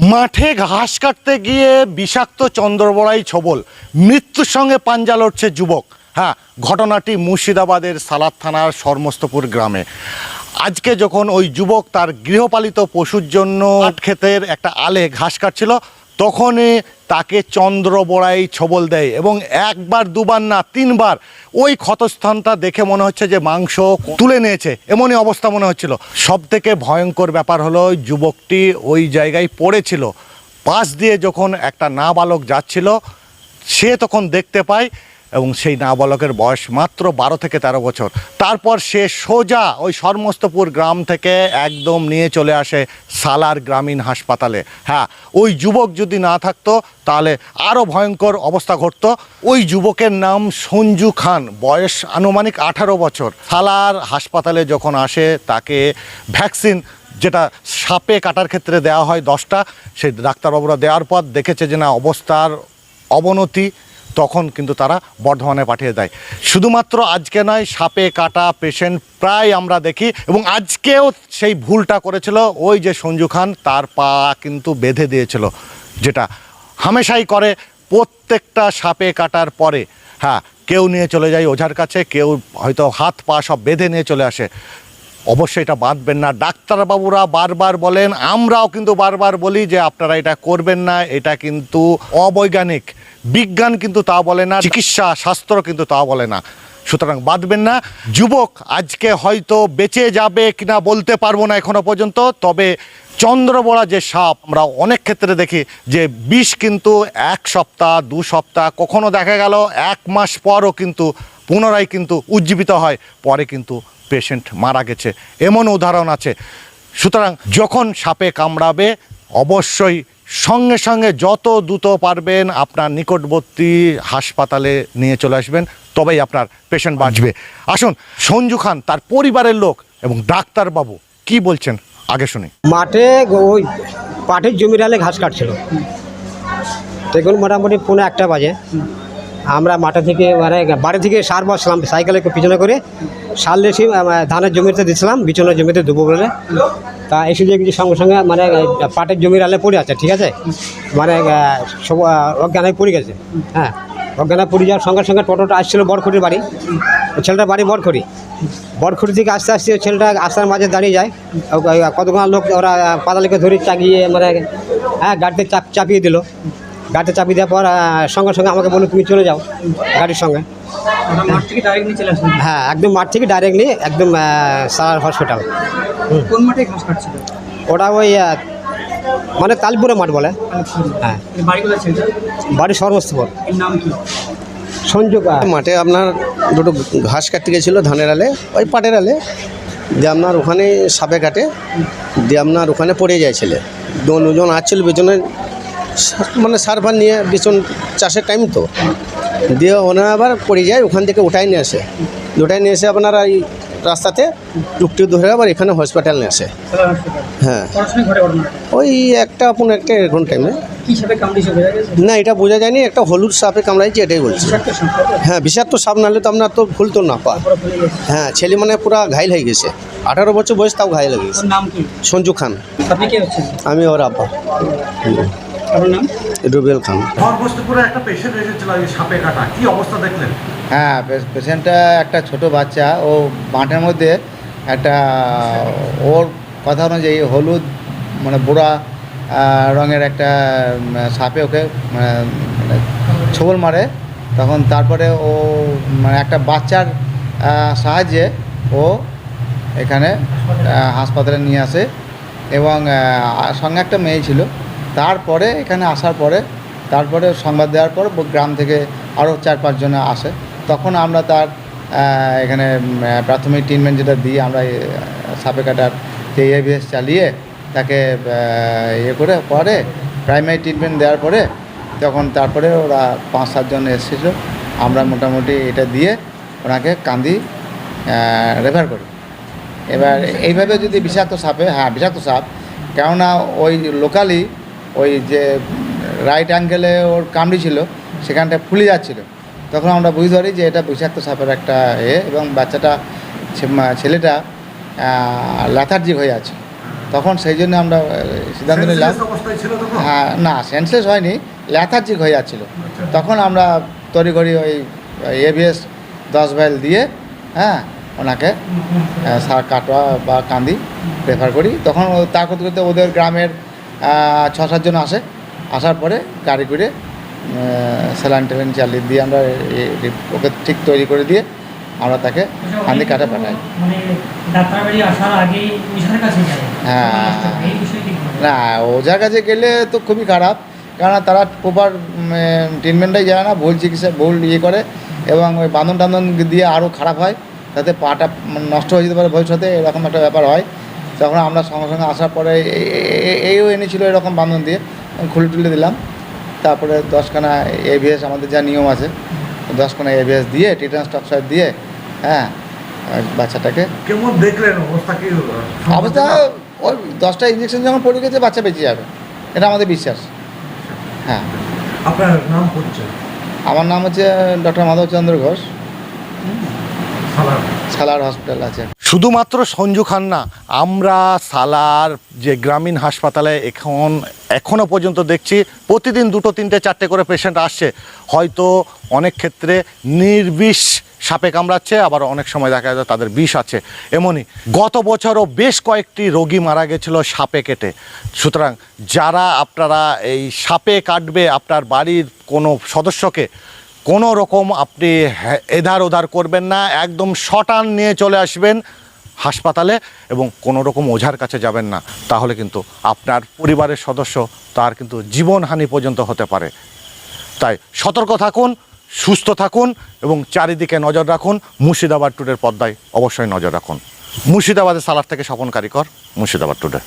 মাঠে ঘাস কাটতে গিয়ে বিষাক্ত চন্দ্রবড়াই ছবল। মৃত্যুর সঙ্গে পাঞ্জা লড়ছে যুবক। হ্যাঁ ঘটনাটি মুর্শিদাবাদের সালাদ থানার সর্মস্তপুর গ্রামে। আজকে যখন ওই যুবক তার গৃহপালিত পশুর জন্য খেতের ক্ষেতের একটা আলে ঘাস কাটছিল তখনই তাকে চন্দ্র বড়াই ছবল দেয় এবং একবার, দুবার না, তিনবার ওই ক্ষতস্থানটা দেখে মনে হচ্ছে যে মাংস তুলে নিয়েছে। এমনই অবস্থা মনে হচ্ছিল। সব থেকে ভয়ঙ্কর ব্যাপার হলো যুবকটি ওই জায়গায় পড়েছিল। পাশ দিয়ে যখন একটা নাবালক যাচ্ছিল, সে তখন দেখতে পায় এবং সেই নাবালকের বয়স মাত্র বারো থেকে তেরো বছর। তারপর সে সোজা ওই সর্মস্তপুর গ্রাম থেকে একদম নিয়ে চলে আসে সালার গ্রামীণ হাসপাতালে। হ্যাঁ ওই যুবক যদি না থাকতো, তাহলে আরও ভয়ঙ্কর অবস্থা ঘটতো। ওই যুবকের নাম সঞ্জু খান, বয়স আনুমানিক আঠারো বছর। সালার হাসপাতালে যখন আসে, তাকে ভ্যাকসিন যেটা সাপে কাটার ক্ষেত্রে দেওয়া হয় দশটা সেই ডাক্তারবাবুরা দেওয়ার পর দেখেছে যে না, অবস্থার অবনতি তখন কিন্তু তারা বর্ধমানে পাঠিয়ে দেয়। শুধুমাত্র আজকে নয়, সাপে, কাটা, পেশেন্ট প্রায় আমরা দেখি এবং আজকেও সেই ভুলটা করেছিল ওই যে সঞ্জু খান, তার পা কিন্তু বেঁধে দিয়েছিল, যেটা হামেশাই করে প্রত্যেকটা সাপে কাটার পরে। হ্যাঁ কেউ নিয়ে চলে যায় ওঝার কাছে, কেউ হয়তো হাত, পা সব বেঁধে নিয়ে চলে আসে। অবশ্যই এটা বাঁধবেন না। ডাক্তারবাবুরা বারবার বলেন, আমরাও কিন্তু বারবার বলি যে আপনারা এটা করবেন না, এটা কিন্তু অবৈজ্ঞানিক। বিজ্ঞান কিন্তু তা বলে না, চিকিৎসা, শাস্ত্র কিন্তু তা বলে না। সুতরাং বাঁধবেন না, যুবক আজকে হয়তো বেঁচে যাবে কিনা বলতে পারব না এখনও পর্যন্ত, তবে চন্দ্রবড়া যে সাপ, আমরা অনেক ক্ষেত্রে দেখি যে বিষ কিন্তু এক সপ্তাহ, দু সপ্তাহ, কখনো দেখা গেল, এক মাস পরও কিন্তু পুনরায় কিন্তু উজ্জীবিত হয়, পরে কিন্তু পেশেন্ট মারা গেছে। এমন উদাহরণ আছে। সুতরাং যখন সাপে কামড়াবে, অবশ্যই সঙ্গে সঙ্গে যত দ্রুত পারবেন আপনার নিকটবর্তী হাসপাতালে নিয়ে চলে আসবেন, তবেই আপনার পেশেন্ট বাঁচবে। আসুন, সঞ্জু খান, তার পরিবারের লোক এবং ডাক্তারবাবু, কি বলছেন? আগে শুনি। মাঠে ওই পাটের জমির আলে ঘাস কাটছিল। তখন মোটামুটি পৌনে একটা বাজে। আমরা মাঠে থেকে মানে বাড়ি থেকে সার বসলাম সাইকেলে পিছনে করে। সার লেসি ধানের জমিতে দিছিলাম, বিছনের জমিতে দেবো বলে। তা এসে যে সঙ্গে সঙ্গে মানে পাটের জমির আলে পড়ে আছে, ঠিক আছে? মানে সব অজ্ঞানায় অজ্ঞানে পড়ে গেছে হ্যাঁ? অজ্ঞানে পড়ে যাওয়ার সঙ্গে সঙ্গে টোটোটা আসছিল বরখড়ির বাড়ি। ছেলেটার বাড়ি বরখড়ি। বরখুটি থেকে আস্তে আস্তে ছেলেটা আস্তার মাঝে দাঁড়িয়ে যায়। কতক্ষণ লোক ওরা, পাতালিকে ধরে চাগিয়ে মানে হ্যাঁ গাড়িতে চাপ, চাপিয়ে দিল। গাড়িতে চাপিয়ে দেওয়ার পর সঙ্গে সঙ্গে আমাকে বলুন তুমি চলে যাও গাড়ির সঙ্গে। আমরা মাঠ থেকে ডাইরেক্ট নিয়ে হ্যাঁ একদম মাঠ থেকে ডাইরেক্টলি একদম সারার হসপিটাল কোন মাঠে ঘাস কাটছিল? ওটা ওই মানে তালপুরে মাঠ বলে। হ্যাঁ। বাড়ি কোথায় ছিল? বাড়ি সর্বস্তপুর। এর নাম কি? সংযোগ মাঠে আপনার দুটো ঘাস কাটতে গেছিল ধানের আলে ওই পাটের আলে। দিয়ে আপনার ওখানে সাপে কাটে। দিয়ে আপনার ওখানে পড়ে যায় ছেলে। দুজন আসছিল পেছনে মানে সার ফার নিয়ে বিচন চাষের টাইম তো। দিয়ে ওনারা আবার পড়ে যায় ওখান থেকে উঠাই নিয়ে আসে। উঠাই নিয়ে এসে আপনারা এই রাস্তাতে টুকটুক ধরে আবার এখানে হসপিটাল নিয়ে আসে। হ্যাঁ। ওই একটা পনেরো একটা এরকম টাইমে না এটা বোঝা যায়নি একটা হলুদ সাপে কামড়াইছে এটাই বলছি? হ্যাঁ বিষাক্ত সাপ নাহলে তো আপনার তো ভুল তো না পা। হ্যাঁ ছেলে মানে পুরা ঘাইল হয়ে গেছে। আঠারো বছর বয়স তাও ঘাইল হয়ে গেছে। সঞ্জু খান। আমি ওর আব্বা। আপনার নাম? রুবেল খান। সর্বস্তপুরে একটা পেশেন্ট এসেছিল সাপে কাটা। কি অবস্থা দেখলেন? হ্যাঁ পেশেন্টটা একটা ছোট বাচ্চা। ও মাঠের মধ্যে একটা ওর কথা অনুযায়ী হলুদ মানে বুড়া রঙের একটা সাপে ওকে মানে মানে ছোবল মারে। তখন তারপরে ও মানে একটা বাচ্চার সাহায্যে ও এখানে হাসপাতালে নিয়ে আসে। এবং সঙ্গে একটা মেয়ে ছিল। তারপরে এখানে আসার পরে, তারপরে সংবাদ দেওয়ার পর গ্রাম থেকে আরও চার পাঁচজন আসে। তখন আমরা তার এখানে প্রাথমিক ট্রিটমেন্ট যেটা দিই, আমরা সাপে কাটার যে এভিএস চালিয়ে তাকে ইয়ে করে, পরে প্রাইমারি ট্রিটমেন্ট দেওয়ার পরে তখন তারপরে ওরা পাঁচ সাতজন এসেছিল। আমরা মোটামুটি এটা দিয়ে ওনাকে কান্দি রেফার করি। এবার এইভাবে যদি বিষাক্ত সাপে হ্যাঁ বিষাক্ত সাপ, কেননা ওই লোকালি ওই যে রাইট অ্যাঙ্গেলে ওর কামড়ি ছিল সেখানটা ফুলে যাচ্ছিল। তখন আমরা বুঝতে পারি যে এটা বিষাক্ত সাপের একটা এ এবং বাচ্চাটা ছেলেটা ল্যাথার্জিক হয়ে আছে তখন সেই জন্য আমরা সিদ্ধান্ত নিলাম। হ্যাঁ না সেন্সলেস হয়নি ল্যাথার্জিক হয়ে যাচ্ছিল। তখন আমরা তড়িঘড়ি ওই এভিএস দশ ভাইল দিয়ে হ্যাঁ ওনাকে সার কাটোয়া বা কান্দি প্রেফার করি। তখন তা করতে করতে ওদের গ্রামের ছ সাতজন আসে। আসার পরে গাড়ি করে স্যালাইন টেলাইন চালিয়ে দিয়ে আমরা ওকে ঠিক তৈরি করে দিয়ে আমরা তাকে কান্দি কাটে পাঠাই। মানে হ্যাঁ। না ওঝার কাছে গেলে তো খুবই খারাপ কেননা তারা প্রপার ট্রিটমেন্টটাই যায় না ভুল চিকিৎসা ভুল ইয়ে করে এবং ওই বাঁধন টান্ধন দিয়ে আরও খারাপ হয় তাতে পাটা নষ্ট হয়ে যেতে পারে ভবিষ্যতে এরকম একটা ব্যাপার হয়। তখন আমরা সঙ্গে সঙ্গে আসার পরে এইও এনেছিল এরকম বান্ধন দিয়ে খুলে টুলে দিলাম। তারপরে দশখানা এভিএস আমাদের যা নিয়ম আছে দশখানা এভিএস দিয়ে টিটান স্টকসাইড দিয়ে হ্যাঁ বাচ্চাটাকে। কেমন দেখলেন অবস্থা কি অবস্থা ওই দশটা ইঞ্জেকশন যখন পড়ে গেছে বাচ্চা বেঁচে যাবে। এটা আমাদের বিশ্বাস। হ্যাঁ। আপনার নাম পরিচয় আমার নাম হচ্ছে ডক্টর মাধবচন্দ্র ঘোষ। সালাম সালার হসপিটাল আছে। শুধুমাত্র সঞ্জু খান না আমরা সালার যে গ্রামীণ হাসপাতালে এখন এখনও পর্যন্ত দেখছি প্রতিদিন দুটো তিনটে চারটে করে পেশেন্ট আসছে। হয়তো অনেক ক্ষেত্রে নির্বিষ সাপে কামড়াচ্ছে আবার অনেক সময় দেখা যায় তাদের বিষ আছে। এমনই গত বছরও বেশ কয়েকটি রোগী মারা গেছিল সাপে কেটে। সুতরাং যারা আপনারা এই সাপে কাটবে আপনার বাড়ির কোনো সদস্যকে কোনো রকম আপনি এধার ওধার করবেন না, একদম শটান নিয়ে চলে আসবেন হাসপাতালে এবং কোনো রকম ওঝার কাছে যাবেন না। তাহলে কিন্তু আপনার পরিবারের সদস্য তার কিন্তু জীবনহানি পর্যন্ত হতে পারে। তাই সতর্ক থাকুন, সুস্থ থাকুন এবং চারিদিকে নজর রাখুন, মুর্শিদাবাদ টুডের পর্দায় অবশ্যই নজর রাখুন। মুর্শিদাবাদের সালার থেকে স্বপন কারিকর, মুর্শিদাবাদ টুডে।